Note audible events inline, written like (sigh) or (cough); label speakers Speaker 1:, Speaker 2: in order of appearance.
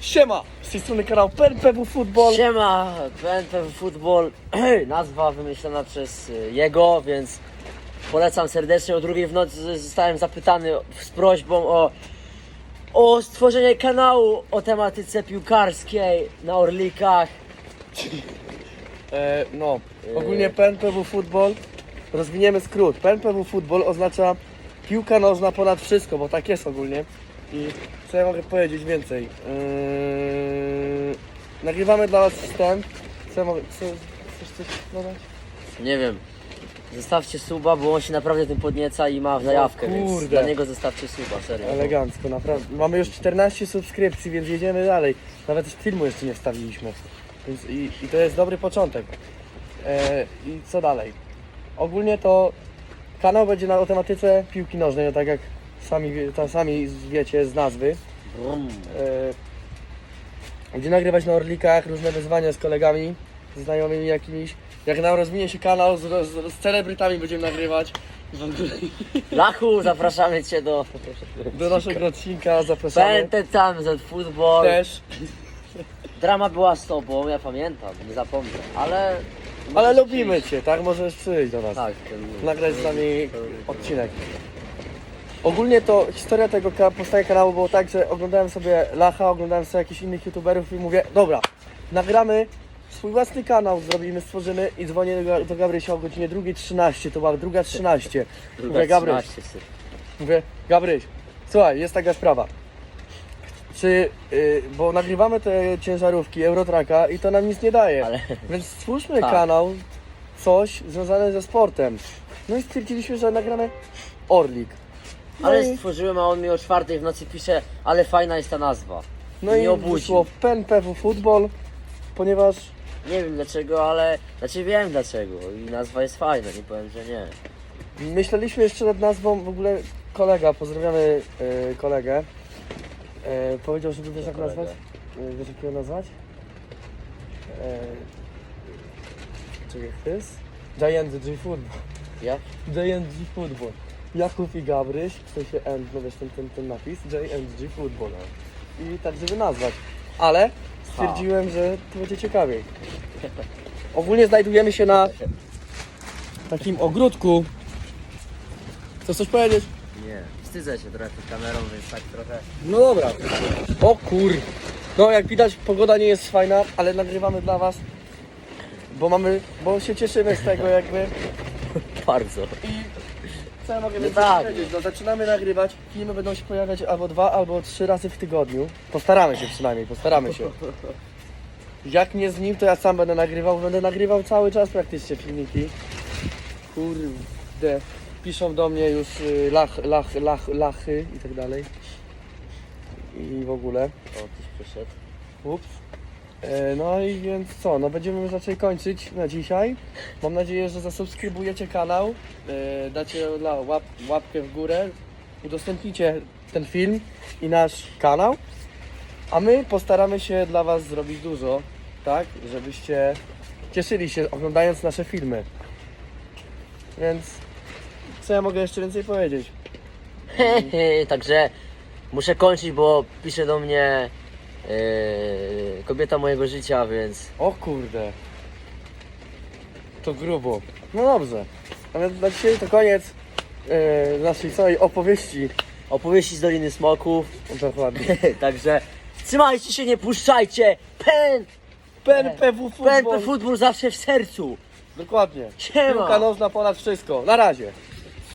Speaker 1: Siema! Z tej strony kanał PNPW Football.
Speaker 2: Siema, PNPW Football, (clears throat) nazwa wymyślona przez y, jego, więc polecam serdecznie. O drugiej w nocy zostałem zapytany z prośbą o, o stworzenie kanału o tematyce piłkarskiej na Orlikach. (laughs)
Speaker 1: E, no, ogólnie PNPW Football, rozwiniemy skrót. PNPW Football oznacza piłka nożna ponad wszystko, bo tak jest ogólnie. I co ja mogę powiedzieć więcej? Yy, nagrywamy dla Was wstęp. Co ja mogę, co, chcesz coś dodać?
Speaker 2: Nie wiem, zostawcie suba, bo on się naprawdę tym podnieca i ma w zajawkę, więc
Speaker 1: kurde.
Speaker 2: dla niego zostawcie suba, serio.
Speaker 1: Elegancko, naprawdę. Mamy już 14 subskrypcji, więc jedziemy dalej. Nawet filmu jeszcze nie wstawiliśmy. Więc i, I to jest dobry początek. E, I co dalej? Ogólnie to kanał będzie na o tematyce piłki nożnej, no tak jak sami, wie- ta, sami wiecie z nazwy. E, gdzie nagrywać na Orlikach, różne wyzwania z kolegami, z znajomymi jakimiś. Jak nam rozwinie się kanał, z, z, z celebrytami będziemy nagrywać.
Speaker 2: Lachu, zapraszamy Cię do
Speaker 1: Do naszego odcinka zapraszamy.
Speaker 2: PNT tam za Football.
Speaker 1: Też.
Speaker 2: Drama była z tobą, ja pamiętam, nie zapomnę, ale...
Speaker 1: Ale lubimy Cię, tak? Możesz przyjść do nas.
Speaker 2: Tak.
Speaker 1: nagrać z nami odcinek. Ogólnie to historia tego powstania kanału było tak, że oglądałem sobie Lacha, oglądałem sobie jakichś innych youtuberów i mówię, dobra, nagramy swój własny kanał, zrobimy, stworzymy i dzwonię do, do Gabrysia o godzinie 2.13, to była 2.13.
Speaker 2: Druga
Speaker 1: Mówię, Gabryś,
Speaker 2: 13 syf.
Speaker 1: mówię, Gabryś, słuchaj, jest taka sprawa. Czy, y, bo nagrywamy te ciężarówki Eurotraka i to nam nic nie daje.
Speaker 2: Ale
Speaker 1: Więc stwórzmy
Speaker 2: Tak.
Speaker 1: kanał, coś związane ze sportem. No i stwierdziliśmy, że nagramy Orlik. No
Speaker 2: Ale
Speaker 1: i,
Speaker 2: stworzyłem, a on mi o czwartej w nocy pisze, ale fajna jest ta nazwa.
Speaker 1: no i
Speaker 2: obudził.
Speaker 1: wyszło PNPW Football, ponieważ
Speaker 2: Nie wiem dlaczego, ale... Znaczy wiem dlaczego i nazwa jest fajna, nie powiem, że nie.
Speaker 1: myśleliśmy jeszcze nad nazwą, w ogóle kolega, pozdrawiamy e, kolegę, e, powiedział, żeby wiesz jak
Speaker 2: Kolega.
Speaker 1: nazwać? E, wiesz jak ją nazwać? E, czekaj? Giant G Football.
Speaker 2: Jak?
Speaker 1: Giant G Football. Jakub i Gabryś, w sensie N, no wiesz ten, ten, ten napis, J&G Football. I tak, żeby nazwać. Ale stwierdziłem, że to będzie ciekawiej. Ogólnie znajdujemy się na takim ogródku. Chcesz coś powiedzieć?
Speaker 2: Nie. Wstydzę się trochę przed kamerą, więc tak trochę...
Speaker 1: No dobra. O kur... No jak widać pogoda nie jest fajna, ale nagrywamy dla was. Bo mamy, bo się cieszymy z tego jakby. (laughs)
Speaker 2: Bardzo.
Speaker 1: Co ja mogę więcej
Speaker 2: tak.
Speaker 1: powiedzieć? No zaczynamy nagrywać. Filmy będą się pojawiać albo dwa, albo trzy razy w tygodniu. Postaramy się przynajmniej, postaramy się. Jak nie z nim, to ja sam będę nagrywał. Będę nagrywał cały czas praktycznie filmiki. Kurde. Piszą do mnie już y, lach, lach, lach, lachy i tak dalej. I w ogóle.
Speaker 2: O, tyś przyszedł.
Speaker 1: Ups. E, No i więc co, no będziemy już raczej kończyć na dzisiaj. Mam nadzieję, że zasubskrybujecie kanał, e, dacie łap, łapkę w górę, udostępnicie ten film i nasz kanał, a my postaramy się dla Was zrobić dużo, tak, żebyście cieszyli się oglądając nasze filmy. Więc co ja mogę jeszcze więcej powiedzieć? (laughs)
Speaker 2: Także muszę kończyć, bo pisze do mnie yy, kobieta mojego życia, więc
Speaker 1: O kurde. To grubo. No dobrze. Ale na dzisiaj to koniec e, naszej całej opowieści.
Speaker 2: opowieści z Doliny Smoków.
Speaker 1: Dokładnie. (laughs)
Speaker 2: Także trzymajcie się, nie puszczajcie. Pen,
Speaker 1: PNPW
Speaker 2: PNP
Speaker 1: Football.
Speaker 2: Football zawsze w sercu.
Speaker 1: Dokładnie.
Speaker 2: Siema.
Speaker 1: Piłka nożna ponad wszystko. Na razie.